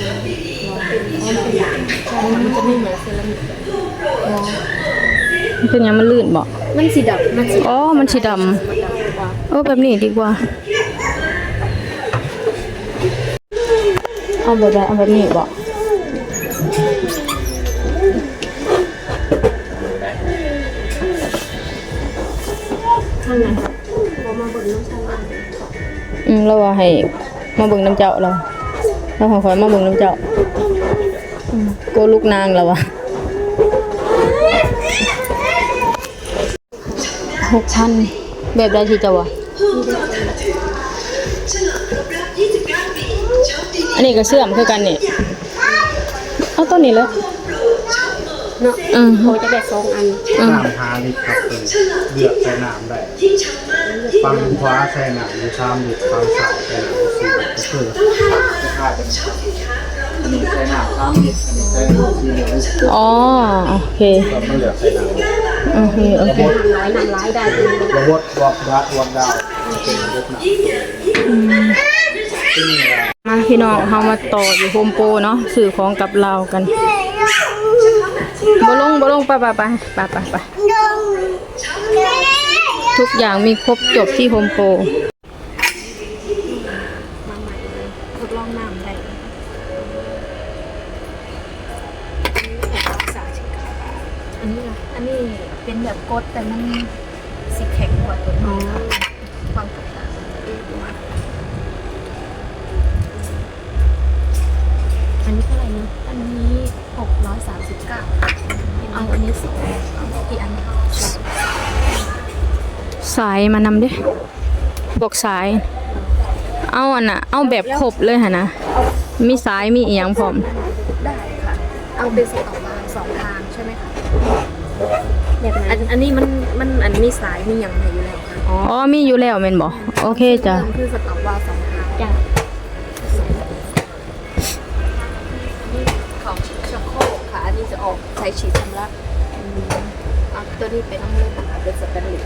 มันจะไม่เหมือนเซรามิกมันเป็นยังมันลื่นบ่มันสีดำมันสีอ๋อ มันสีดดำเออแบบนี้ดีกว่า เอาแบบใดเอาแบบนี้บ่ข้างในพอมาเบิ่งน้องชาอืมเราว่าให้มาเบิ่งน้ำเจ้าเรา เราขอคอยมาเบิ่งน้ำเจ้าอืมโกลูกนางเราอะหกพันแบบใดที่เจ้าวะอันนี้ก็เสื่อมคือกันนี่เอาต้นนี้เลยเนาะอืมโเขาจะได้สองอันอืมน้ำหาลิตรครับเป็นเดือดใส่น้ำได้ ฟังขวาใส่น้ำหรือชามลิตรฟังซ้ายใส่หน้ำสี่ลิตรก็คือจะขาดเป็นอันนี้ใส่หน้ำสามลิตรอันนี้ใส่น้ำสี่ลิตรอ๋อโอเคก็มันเหลือใส่หน้ำโอเคโอเคนำร้ายนำร้ายได้เป็นระบบวัดวัดวัดดาวเป็นระบบน้ำซึ่งมาพี่น้องเฮามาต่ออยู่โฮมโปรเนาะซื้อของกับเรากันบ่ลงบ่ลงไปไปไปไปไปไป ทุกอย่างมีครบจบที่โฮมโปรมาใหม่เลยทดลองน้ำได้อันนี้ล่ะอันนี้เป็นแบบกดแต่มันสีแข็งกว่าตัวนี้ความกต่างอันนี้เท่าไหร่นะอันนี้หกร้อยสามสิบเก้าเอาอันนี้สองเอากี่อันสายมานำเด้บอกสาย เอาอันน่ะ เอาแบบครบเลยหั่นนะ มีสายมีอีหยังพร้อม ได้ค่ะ เอาเป็นสองทางสองทางใช่ไหมคะแบบนั้นอันอันนี้มันมันอันมีสายมีอย่างไรอยู่แล้วค่ะอ๋อ มีอยู่แล้วแม่นบ่โอเคจ้ะพิ่มคือสต็อกวาล์วสองทางจ้ะของชักโครกค่ะ อันนี้จะออกใช้ฉีดชำระอืมเอาตัวนี้เป็นน้ำเลือดนะคะเป็นสแตนเลส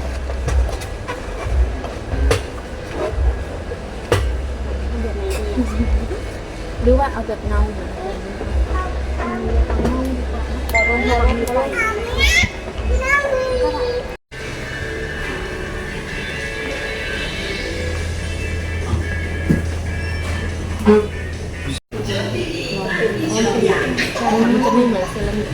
หรือว่าเอาแบบเงาเหมือนอะไรนี้แต่รวมรวมก็ได้มันจะไม่เหมือนเซรามิก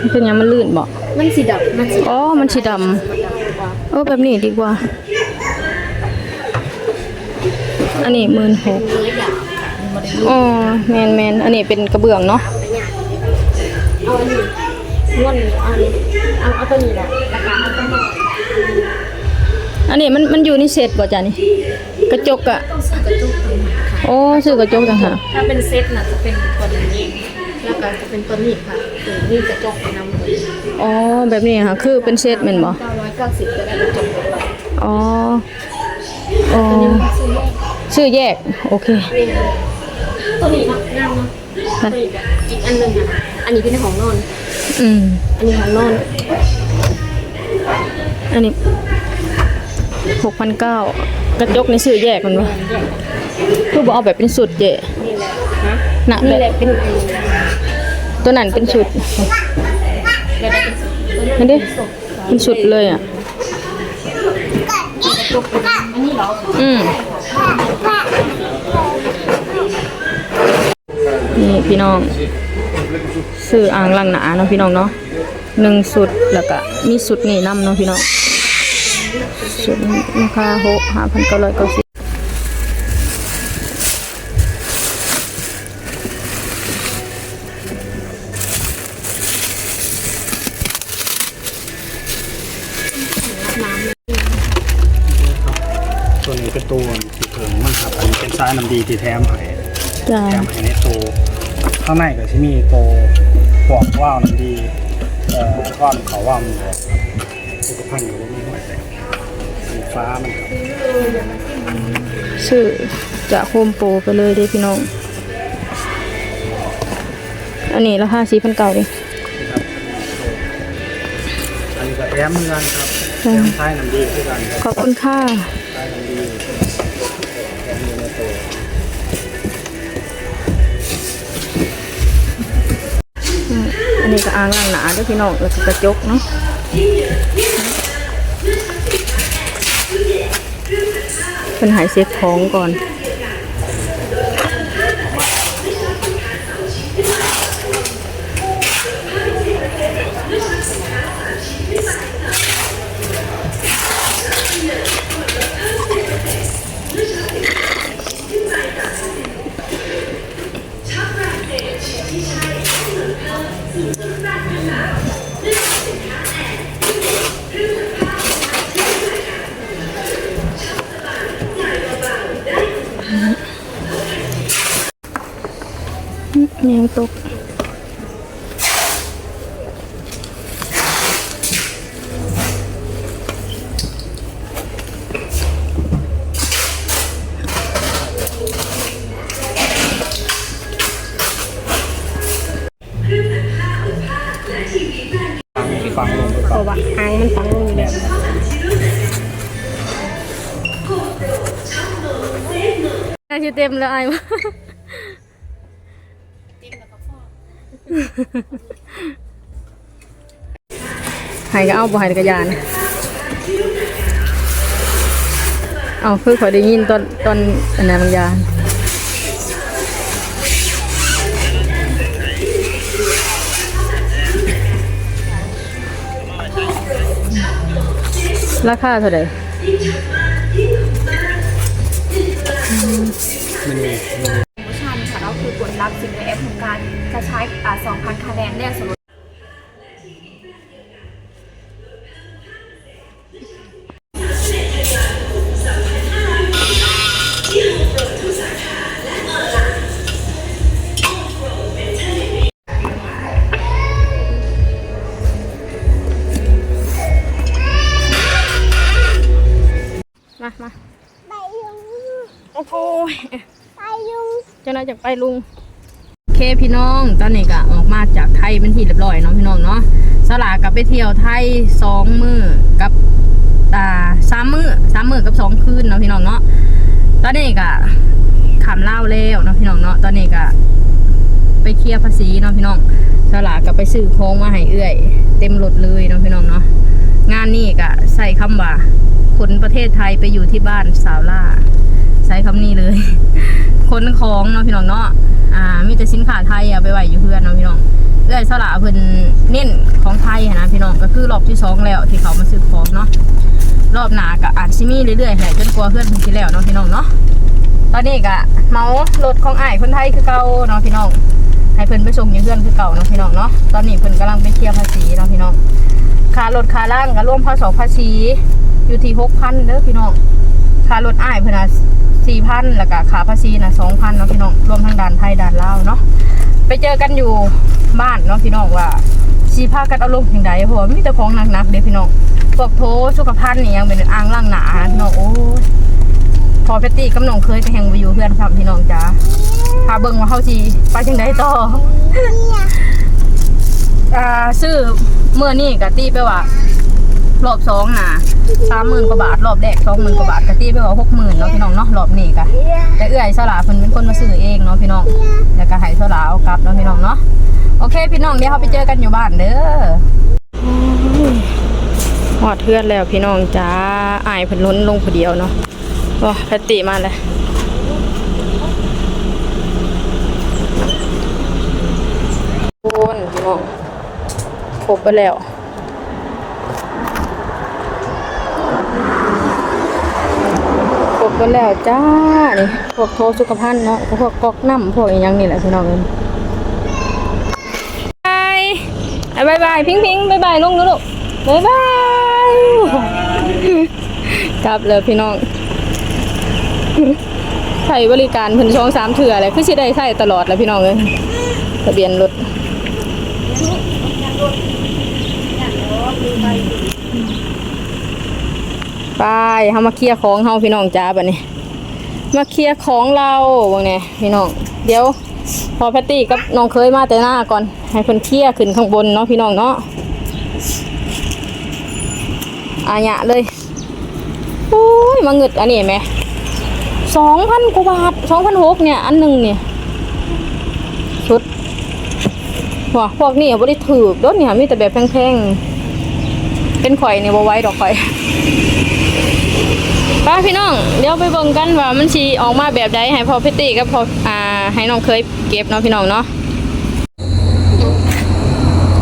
มันเป็นหยังมันลื่นบ่มันสีดำมันสีอ๋อ มันสีดำดำกว่าเออแบบนี้ดีกว่า อันนี้หมื่นหกเนื้อหยาบค่ะมันไม่ได้อ๋อแมนแมนอันนี้เป็นกระเบื้องเนาะไม่หยาบเอาอันนี้ม้วนเอาอันนี้เอาเอาตัวนี้แหละราคาเอาตัวนี้อันนี้มันมันอยู่ในเซตบ่จ้ะนี่กระจกอะต้องซื้อกระจกตัวนี้ค่ะโอ้ซื้อกระจกต่างหากถ้าเป็นเซตน่ะจะเป็นตัวนี้แล้วก็จะเป็นตัวนี้ค่ะตัวนี้กระจกไปนำเลยอ๋อแบบนี้ค่ะคือเป็นเซตแม่นบ่เก้าร้อยเก้าสิบจะได้กระจกเลยอ๋ออ๋อ ชื่อแยก โอเค ตัวนี้เนาะงามเนาะตัวนี้แบบอีกอันหนึ่งอะ อันนี้เป็นของนอน อืม อันนี้ของนอน อันนี้หกพันเก้ากระจกในชื่อแยกมันวะคือบ่เอาแบบเป็นสุดเจนี่แหละฮะหนักนี่เลแหละยเป็นอันนี้ตัวนั้นเป็นสุดแล้วได้เป็นสุดเห็นดิเป็นสุดเลยอะจกเป็นอันนี้เหรออืม นี่พี่น้องซื้ออ่างล้างหนาเนาะพี่น้องเนาะหนึ่งสุดแล้วก็มีสุดนี่น้ำเนาะพี่น้องสุดราคาหกห้าพันเก้าร้อยเก้าสิบ จ้าแถมให้ในตัวข้างในก็จะมีตัวปอกว่าวน้ำดีเอ่อว่าวน้ำเขาว่าวมันเลยครับสุขภัณฑ์อยู่ในหัวใจสีฟ้ามันครับซื้อจะโฮมโปรไปเลยเด้อพี่น้อง อันนี้ราคาสี่พันเก้าดิครับอันนี้ก็แถมเหมือนกันครับแถมสายน้ำดีคือกันครับขอบคุณค่ะสายน้ำดีันนี้ก็อ่างล้างหนาด้วยพี่น้องแล้วก็กระจกเนาะเป็นหายเซ็ตของก่อน ยังตกฟังลงไปเพ หายก็เอาบ่หายก็ยาน เอาคือขอยได้ยินตอนตอนอันนั้นบางอยางราคาเท่าไหร่มันมีโปรโมชั่นค่ะเราคือกดรับสิทธิ์ในแอปของการจะใช้อ่า2,000 คะแนนแรกส่วนลดมามาไปยุง โอ้โหไปยุงจ้าหน้าจะไปลุง เคพี่น้อง ตอนนี้ก็ออกมาจากไทยเป็นที่เรียบร้อยเนาะพี่น้องเนาะสลากับไปเที่ยวไทยสองมือกับอ่าสามมือสามมือกับสองคืนเนาะพี่น้องเนาะตอนนี้ก็ขำเล่าแล้วเนาะพี่น้องเนาะตอนนี้ก็ไปเคลียร์ภาษีเนาะพี่น้องสลากับไปซื้อของมาให้เอื้อย เต็มรถเลยเนาะพี่น้องเนาะงานนี้ก็ใส่คำว่าคนประเทศไทยไปอยู่ที่บ้านสาวล่า ใช้คำนี้เลยคนของเนาะพี่น้องเนาะ อ่ามีแต่สินค้าไทยอะไปไหวอยู่เพื่อนเนาะพี่น้องเอื้อยสละเพิ่นเน้นของไทยหั้นนะพี่น้องก็คือรอบที่สองแล้วที่เขามาซื้อของเนาะรอบหน้าก็อาจสิมีเรื่อยๆแหละจนกลัวาเพื่อนเพิ่นสิแล้วเนาะพี่น้องเนาะตอนนี้ก็เมารถของอ้ายคนไทยคือเก่าเนาะพี่น้องให้เพิ่นไปส่งอยู่เพื่อนคือเก่าเนาะพี่น้องเนาะตอนนี้เพิ่นกำลังไปเคลียร์ภาษีเนาะพี่น้องค่ารถค่าล่างก็รวมภาษีภาษีอยู่ที่6,000เด้อพี่น้องค่ารถอ้ายเพิ่นน่ะ4,000แล้วก็ค่าภาษีน่ะ2,000เนาะพี่น้อง ด่านไทยด่านลาวเนาะไปเจอกันอยู่บ้านเนาะพี่น้องว่าสีพากันเอาลงถึงใดเพราะว่ามีแต่ของหนักๆเด้พี่น้องพวกโถสุขภัณฑ์นี่ยังเป็นอ่างล่างหนาพี่น้องโอ้ยพอเพตตี้กำนองเคยไปแห่งไปอยู่เพื่อนซ้ำพี่น้องจ้าพาเบิ่งว่าเฮาสิไปจังไดต่ออ่าซื้อเมื่อนี่กะตีไปว่า รอบสองน่ะสามหมื่นกว่าบาท รอบแรกสองหมื่นกว่าบาทกะตีไปว่าหกหมื่นเนาะพี่น้องเนาะรอบนี้กะแต่เอื้อยสลาเพิ่นเป็นคนมาซื้อเองเนาะพี่น้องแล้วก็ให้สลาเอากลับเนาะพี่น้องเนาะโอเค พี่น้องเดี๋ยวเราไปเจอกันอยู่บ้านเด้อหอดเทือนแล้วพี่น้องจ้าอายเพิ่นล้นลงผู้เดียวเนาะโอ้แพตติมาเลยโอนพี่น้องครบไปแล้ว ครบ กันแล้วจ้านี่พวกโทสุขภัณฑ์เนาะพวกก๊อกน้ำพวกอีหยังนี่แหละพี่น้องเอ้ยบายอะบายบายพิงพิงบายบายลุงนะลูกบายบายกลับเลยพี่น้องใช้บริการเพิ่นช่องสามเถื่อเลยคือสิได้ใช้ตลอดแล้วพี่น้องเอ้ยทะเบียนรถ ไปเฮามาเคลียร์ของเฮาพี่น้องจ้าบัดนี้ มาเคลียร์ของเราว่าไงพี่น้อง เดี๋ยว พอแพตตี้กับน้องเคยมาแต่หน้าก่อน ให้เพิ่นเคลียร์ขึ้นข้างบนเนาะพี่น้องเนาะอาญะเลยโอ้ยมาเงึดอันนี้ไหมสองพันกว่าบาทสองพันหกเนี่ย อันหนึ่งเนี่ยชุดแพพวพวกนี้บ่ได้ถือรถเนี่ยมีแต่แบบแพงๆ เป็นข่อยนี่บ่ไว้ดอกข่อย ป้าพี่น้อง เดี๋ยวไปเบิ่งกันว่ามันสิออกมาแบบใดให้พอพิตี้กับพออ่าให้น้องเคยเก็บเนาะพี่น้องเนาะ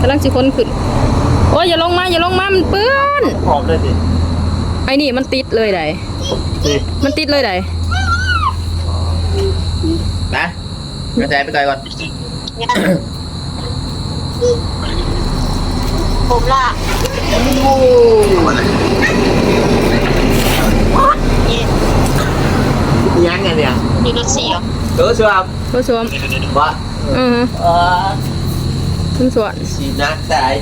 กำลังสิคนขึ้น โอ้ยอย่าลงมาอย่าลงมามันเปื้อนพร้อมเลยสิไอ้นี่มันติดเลยไดสิมันติดเลยไดนะกระจายไปก่อนก่อน ผมล่ะ ยังไงเนี่ยมีรถเสียเออชัวร์ผู้ชมว่าอือฮะ เออ คุณสวน สีนักสาย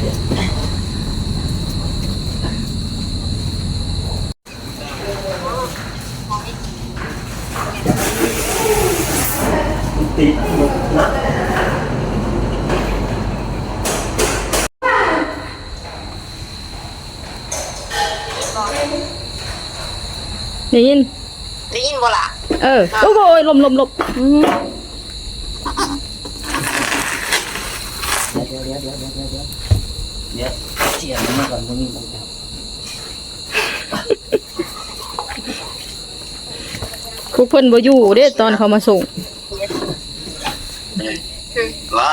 ติดนะ ได้ยิน ได้ยินบ่ล่ะเออ โอ้โหลมลมลมอือฮึเดี๋ยวเสียงมันมาก่อนตรงนี้มันจะพวกเพิ่นบ่อยู่เด้ตอนเขามาส่งล่ะ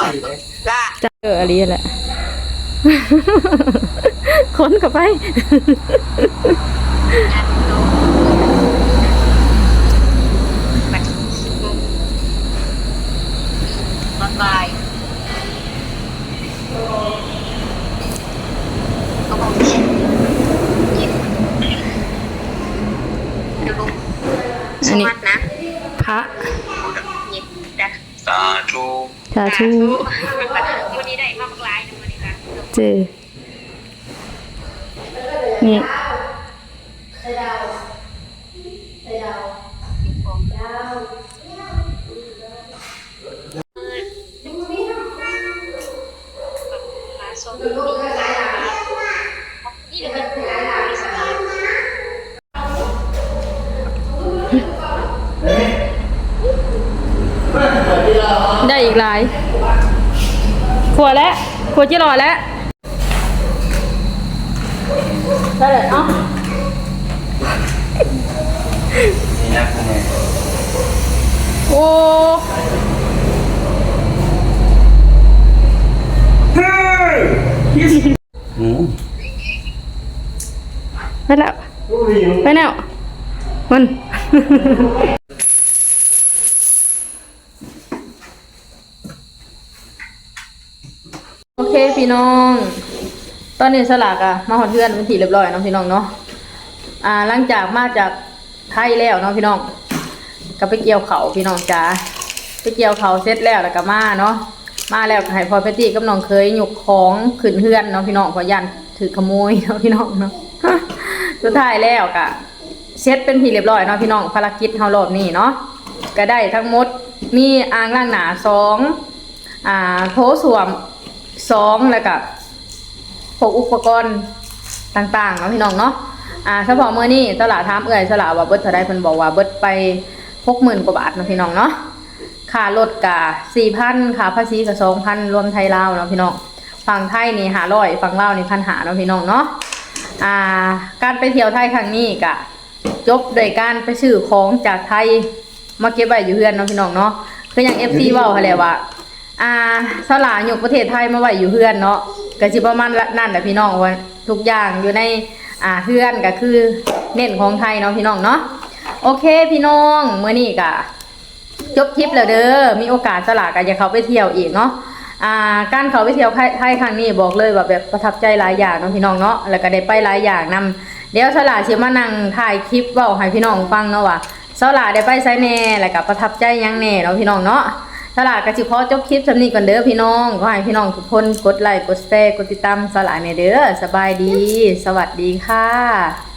จะเจออะไรแหละคนกลับไป บ๊ายบายก็บอกเย็นเย็นเดี๋ยวลง สวัสดนะ พระเย็นจ้ะสาธุสาธุวันนี้ได้มากลายนะวันนี้ค่ะเจนี่ปลาส้มนี่นี่เลยเป็น อีกหลายขวดแล้วขวดจิรอแล้วได้เลยเอ้านี่นักแน่โอ้อืมไปแล้วไปแล้วมัน โอเค พี่น้อง ตอนนี้สลากอะมาหอดเพื่อนเป็นทีเรียบร้อยเนาะพี่น้องเนาะอ่าหลังจากมาจากไทยแล้วเนาะพี่น้องก็ไปเกี่ยวเขาพี่น้องจ้าไปเกี่ยวเขาเสร็จแล้วแล้วก็มาเนาะมาแล้วก็ให้พอเพตตี้กับน้องเคยหยุกของขึ้นเพื่อนเนาะพี่น้องเพอยันถือขโมยเนาะพี่น้องเนาะสุดท้ายแล้วก็เสร็จเป็นที่เรียบร้อยเนาะพี่น้องภารกิจเฮารอบนี้เนาะก็ได้ทั้งหมดมีอ่างล้างหนาสองอ่าโถส้วม สองแล้วก็พวกอุปกรณ์ต่างๆเนาะพี่น้องเนาะอ่าเฉพาะมื้อนี้ตลาดถามเอื้อยสลาว่าเบิดเท่าใดเพิ่นบอกว่าเบิดไป60,000กว่าบาทเนาะพี่น้องเนาะค่ารถก็4,000ค่าภาษีก็2,000รวมไทยลาวเนาะพี่น้องฝั่งไทยนี่500ฝั่งลาวนี่1,500เนาะพี่น้องเนาะอ่า การไปเที่ยวไทยครั้งนี้กะจบโดยการไปซื้อของจากไทยมาเก็บไว้อยู่เฮือนเนาะพี่น้องเนาะคืออย่างเว้าหั่นแหละว่า อ่าสลายกประเทศไทยมาไว้อยู่เฮือนเนาะก็สิประมาณนั่นแหละพี่น้องว่าทุกอย่างอยู่ในอ่าเฮือนก็คือเน้นของไทยเนาะพี่น้องเนาะโอเคพี่น้องเมื้อนี้กะจบทริปแล้วเด้อมีโอกาสสลากก็จะเขาไปเที่ยวอีกเนาะอ่าการเขาไปเที่ยวไทยครั้งนี้บอกเลยว่าแบบประทับใจหลายอย่างเนาะพี่น้องเนาะแล้วก็ได้ไปหลายอย่างนำเดี๋ยวสลาสิมานั่งถ่ายคลิปเว้าให้พี่น้องฟังเนาะว่าสลาได้ไปไสแหน่แล้วก็ประทับใจยังแน่เนาะพี่น้องเนาะ สลาก็สิพอจบคลิปสำนีก่อนเด้อพี่น้องขอให้พี่น้องทุกคนกดไลค์กดแชร์กดติดตามสลายในเด้อสบายดี สวัสดีค่ะ